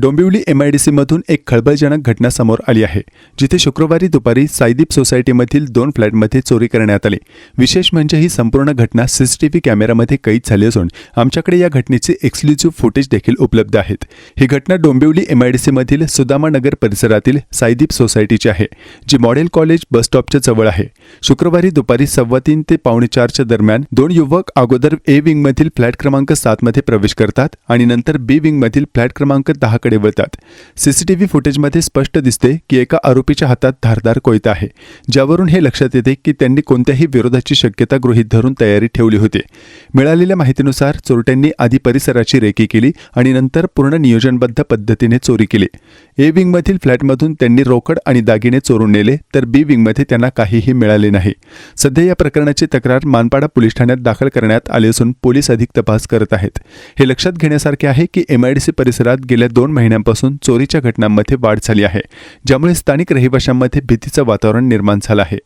डोंबिवली एमआयडीसीमधून एक खळबळजनक घटना समोर आली आहे जिथे शुक्रवारी दुपारी साईदीप सोसायटीमधील दोन फ्लॅटमध्ये चोरी करण्यात आली. विशेष म्हणजे ही संपूर्ण घटना सीसीटीव्ही कॅमेरामध्ये कैद झाली असून आमच्याकडे या घटनेचे एक्सक्लुझिव्ह फुटेज देखील उपलब्ध आहेत. ही घटना डोंबिवली एमआयडीसीमधील सुदामानगर परिसरातील साईदीप सोसायटीची आहे जी मॉडेल कॉलेज बस स्टॉपच्या जवळ आहे. शुक्रवारी दुपारी सव्वा तीन ते पावणे चारच्या दरम्यान दोन युवक अगोदर ए विंगमधील फ्लॅट क्रमांक सातमध्ये प्रवेश करतात आणि नंतर बी विंगमधील फ्लॅट क्रमांक दहाकडे वळतात सीसीटीव्ही फुटेजमध्ये स्पष्ट दिसते की एका आरोपीच्या हातात धारदार कोयता आहे ज्यावरून हे लक्षात येते की त्यांनी कोणत्याही विरोधाची शक्यता गृहीत धरून तयारी ठेवली होती. मिळालेल्या माहितीनुसार चोरट्यांनी आधी परिसराची रेकी केली आणि नंतर पूर्ण नियोजनबद्ध पद्धतीने चोरी केली. ए विंगमधील फ्लॅटमधून त्यांनी रोकड आणि दागिने चोरून नेले तर बी विंगमध्ये त्यांना काहीही मिळाले नाही. सध्या या प्रकरणाची तक्रार मानपाडा पोलीस ठाण्यात दाखल करण्यात आली असून पोलीस अधिक तपास करत आहेत. हे लक्षात घेण्यासारखे आहे की एमआयडीसी परिसरात गेल्या दोन दोन महिन्यांपासून चोरीच्या घटनांमध्ये वाढ झाली आहे ज्यामुळे स्थानिक रहिवाशांमध्ये भीतीचं वातावरण निर्माण झालं आहे.